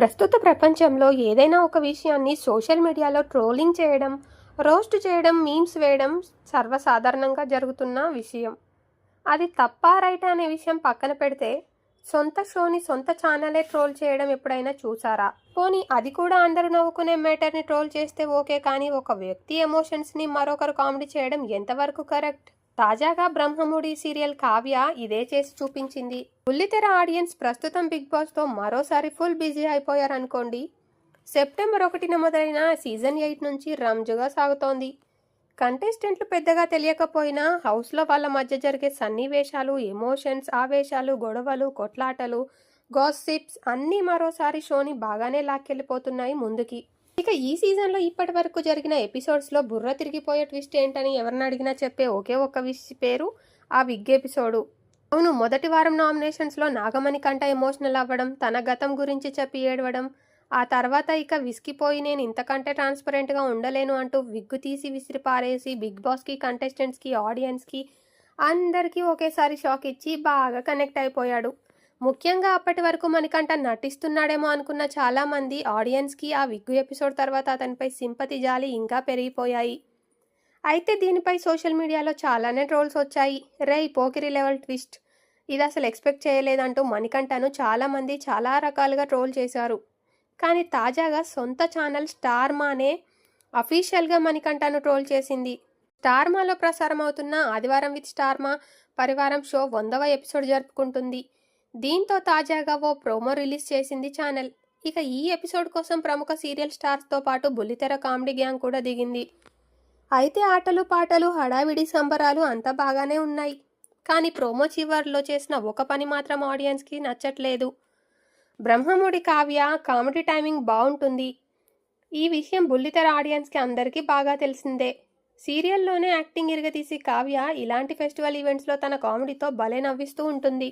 ప్రస్తుత ప్రపంచంలో ఏదైనా ఒక విషయాన్ని సోషల్ మీడియాలో ట్రోలింగ్ చేయడం రోస్ట్ చేయడం మీమ్స్ వేయడం సర్వసాధారణంగా జరుగుతున్న విషయం. అది తప్ప రైట్ అనే విషయం పక్కన పెడితే సొంత షోని సొంత ఛానలే ట్రోల్ చేయడం ఎప్పుడైనా చూసారా? పోనీ అది కూడా అందరూ నవ్వుకునే మ్యాటర్ని ట్రోల్ చేస్తే ఓకే కానీ ఒక వ్యక్తి ఎమోషన్స్ని మరొకరు కామెడీ చేయడం ఎంతవరకు కరెక్ట్? తాజాగా బ్రహ్మముడి సీరియల్ కావ్య ఇదే చేసి చూపించింది. బుల్లితెర ఆడియన్స్ ప్రస్తుతం బిగ్ బాస్తో మరోసారి ఫుల్ బిజీ అయిపోయారనుకోండి. సెప్టెంబర్ ఒకటిన మొదలైన సీజన్ ఎయిట్ నుంచి రంజుగా సాగుతోంది. కంటెస్టెంట్లు పెద్దగా తెలియకపోయినా హౌస్లో వాళ్ళ మధ్య జరిగే సన్నివేశాలు ఎమోషన్స్ ఆవేశాలు గొడవలు కొట్లాటలు గాసిప్స్ అన్నీ మరోసారి షోని బాగానే లాక్కెళ్ళిపోతున్నాయి ముందుకి. ఇక ఈ సీజన్లో ఇప్పటి వరకు జరిగిన ఎపిసోడ్స్లో బుర్ర తిరిగిపోయే ట్విస్ట్ ఏంటని ఎవరిని అడిగినా చెప్పే ఒకే ఒక్క విష్ పేరు ఆ విగ్ ఎపిసోడు. అవును మొదటి వారం నామినేషన్స్లో నాగమణి కంట ఎమోషనల్ అవ్వడం తన గతం గురించి చెప్పి ఏడవడం ఆ తర్వాత ఇక విసిగిపోయి నేను ఇంతకంటే ట్రాన్స్పరెంట్గా ఉండలేను అంటూ విగ్గు తీసి విసిరి పారేసి బిగ్ బాస్కి కంటెస్టెంట్స్కి ఆడియన్స్కి అందరికీ ఒకేసారి షాక్ ఇచ్చి బాగా కనెక్ట్ అయిపోయాడు. ముఖ్యంగా అప్పటి వరకు మణికంఠ నటిస్తున్నాడేమో అనుకున్న చాలామంది ఆడియన్స్కి ఆ విగ్గు ఎపిసోడ్ తర్వాత అతనిపై సింపతి జాలి ఇంకా పెరిగిపోయాయి. అయితే దీనిపై సోషల్ మీడియాలో చాలానే ట్రోల్స్ వచ్చాయి. రే పోకిరి లెవెల్ ట్విస్ట్. ఇది అసలు ఎక్స్పెక్ట్ చేయలేదంటూ మణికంఠను చాలామంది చాలా రకాలుగా ట్రోల్ చేశారు. కానీ తాజాగా సొంత ఛానల్ స్టార్మానే అఫీషియల్గా మణికంఠను ట్రోల్ చేసింది. స్టార్మాలో ప్రసారం అవుతున్న ఆదివారం విత్ స్టార్మా పరివారం షో వందవ ఎపిసోడ్ జరుపుకుంటుంది. దీంతో తాజాగా ఓ ప్రోమో రిలీజ్ చేసింది ఛానల్. ఇక ఈ ఎపిసోడ్ కోసం ప్రముఖ సీరియల్ స్టార్స్తో పాటు బుల్లితెర కామెడీ గ్యాంగ్ కూడా దిగింది. అయితే ఆటలు పాటలు హడావిడి సంబరాలు అంతా బాగానే ఉన్నాయి. కానీ ప్రోమో చివర్లో చేసిన ఒక పని మాత్రం ఆడియన్స్కి నచ్చట్లేదు. బ్రహ్మముడి కావ్య కామెడీ టైమింగ్ బాగుంటుంది. ఈ విషయం బుల్లితెర ఆడియన్స్కి అందరికీ బాగా తెలిసిందే. సీరియల్లోనే యాక్టింగ్ ఇరగతీసి కావ్య ఇలాంటి ఫెస్టివల్ ఈవెంట్స్లో తన కామెడీతో భలే నవ్విస్తూ ఉంటుంది.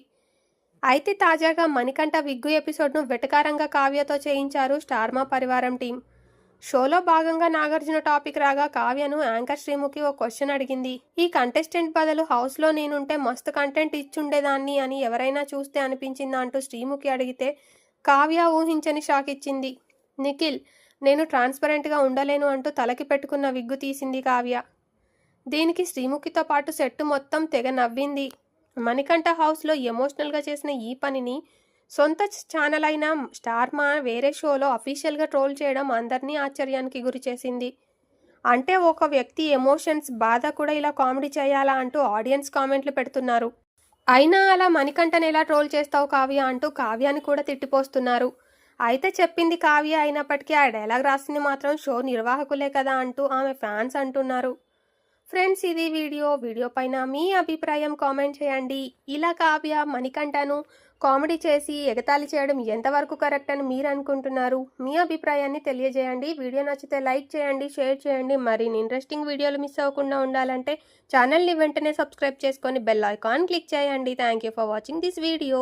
అయితే తాజాగా మణికంఠ విగ్గు ఎపిసోడ్ను వెటకారంగా కావ్యతో చేయించారు స్టార్మా పరివారం టీం. షోలో భాగంగా నాగార్జున టాపిక్ రాగా కావ్యను యాంకర్ శ్రీముఖి ఓ క్వశ్చన్ అడిగింది. ఈ కంటెస్టెంట్ బదులు హౌస్లో నేనుంటే మస్తు కంటెంట్ ఇచ్చుండేదాన్ని అని ఎవరైనా చూస్తే అనిపించిందా అంటూ శ్రీముఖి అడిగితే కావ్య ఊహించని షాక్ ఇచ్చింది. నిఖిల్ నేను ట్రాన్స్పరెంట్గా ఉండలేను అంటూ తలకి పెట్టుకున్న విగ్గు తీసింది కావ్య. దీనికి శ్రీముఖితో పాటు సెట్టు మొత్తం తెగ నవ్వింది. మణికంఠ హౌస్లో ఎమోషనల్గా చేసిన ఈ పనిని సొంత ఛానల్ అయిన స్టార్మా వేరే షోలో అఫీషియల్గా ట్రోల్ చేయడం అందరినీ ఆశ్చర్యానికి గురి చేసింది. అంటే ఒక వ్యక్తి ఎమోషన్స్ బాధ కూడా ఇలా కామెడీ చేయాలా అంటూ ఆడియన్స్ కామెంట్లు పెడుతున్నారు. అయినా అలా మణికంఠని ఎలా ట్రోల్ చేస్తావు కావ్య అంటూ కావ్యాన్ని కూడా తిట్టిపోస్తున్నారు. అయితే చెప్పింది కావ్య అయినప్పటికీ ఆ డైలాగ్ రాసింది మాత్రం షో నిర్వాహకులే కదా అంటూ ఆమె ఫ్యాన్స్ అంటున్నారు. ఫ్రెండ్స్ ఇది వీడియో. వీడియో పైన మీ అభిప్రాయం కామెంట్ చేయండి. ఇలా కావ్య మణికంఠను కామెడీ చేసి ఎగతాళి చేయడం ఎంతవరకు కరెక్ట్ అని మీరు అనుకుంటున్నారు? మీ అభిప్రాయాన్ని తెలియజేయండి. వీడియో నచ్చితే లైక్ చేయండి షేర్ చేయండి. మరిన్ని ఇంట్రెస్టింగ్ వీడియోలు మిస్ అవ్వకుండా ఉండాలంటే ఛానల్ని వెంటనే సబ్స్క్రైబ్ చేసుకొని బెల్ ఐకాన్ క్లిక్ చేయండి. Thank you for watching this video.